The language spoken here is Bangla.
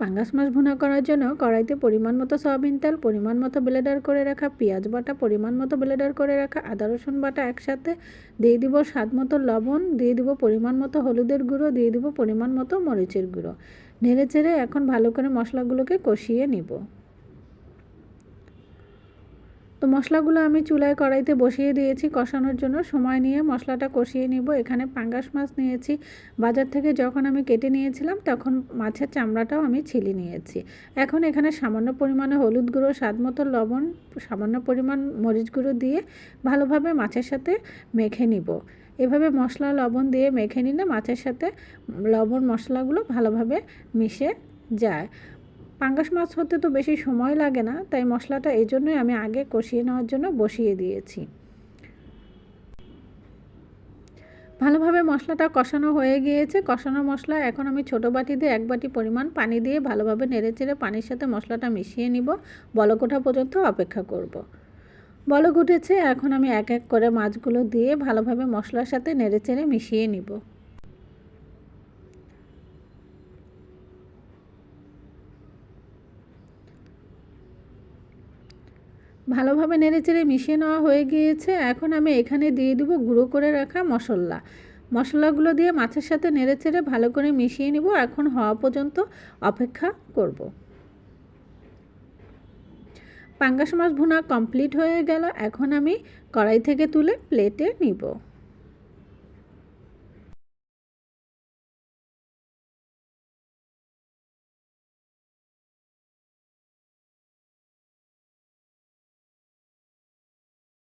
পাঙ্গাস মাছ ভুনা করার জন্য কড়াইতে পরিমাণ মতো সয়াবিন তেল, পরিমাণ মতো ব্লেডার করে রাখা পেঁয়াজ বাটা, পরিমাণ মতো ব্লেডার করে রাখা আদা, রসুন বাটা একসাথে। দিয়ে দিব স্বাদ মতো লবণ, দিয়ে দিব পরিমাণ মতো হলুদের গুঁড়ো, দিয়ে দিব পরিমাণ মতো মরিচের গুঁড়ো। নেড়ে চেড়ে এখন ভালো করে মশলাগুলোকে কষিয়ে নিব। তো মশলাগুলো আমি চুলায় কড়াইতে বসিয়ে দিয়েছি, কষানোর জন্য সময় নিয়ে মশলাটা কষিয়ে নিব। এখানে পাঙ্গাস মাছ নিয়েছি। বাজার থেকে যখন আমি কেটে নিয়েছিলাম, তখন মাছের চামড়াটাও আমি ছিলে নিয়েছি। এখন এখানে সামান্য পরিমাণে হলুদ গুঁড়ো, স্বাদ মতো লবণ, সামান্য পরিমাণ মরিচ গুঁড়ো দিয়ে ভালোভাবে মাছের সাথে মেখে নিব। এভাবে মশলা, লবণ দিয়ে মেখে নিলে মাছের সাথে লবণ মশলাগুলো ভালোভাবে মিশে যায়। পাঙ্গাস মাছ হতে তো বেশি সময় লাগে না, তাই মশলাটা এই জন্যই আমি আগে কষিয়ে নেওয়ার জন্য বসিয়ে দিয়েছি। ভালোভাবে মশলাটা কষানো হয়ে গিয়েছে। কষানো মশলা এখন আমি ছোটো বাটিতে এক বাটি পরিমাণ পানি দিয়ে ভালোভাবে নেড়েচেড়ে পানির সাথে মশলাটা মিশিয়ে নিব। বলক ওঠা পর্যন্ত অপেক্ষা করব। বলক উঠেছে, এখন আমি এক এক করে মাছগুলো দিয়ে ভালোভাবে মশলার সাথে নেড়েচেড়ে মিশিয়ে নিব। ভালোভাবে নেড়েচেড়ে মিশিয়ে নেওয়া হয়ে গিয়েছে। এখন আমি এখানে দিয়ে দেবো গুঁড়ো করে রাখা মশলা। মশলাগুলো দিয়ে মাছের সাথে নেড়েচেড়ে ভালো করে মিশিয়ে নিব। এখন হওয়া পর্যন্ত অপেক্ষা করব। পাঙ্গাস মাছ ভুনা কমপ্লিট হয়ে গেল। এখন আমি কড়াই থেকে তুলে প্লেটে নিব।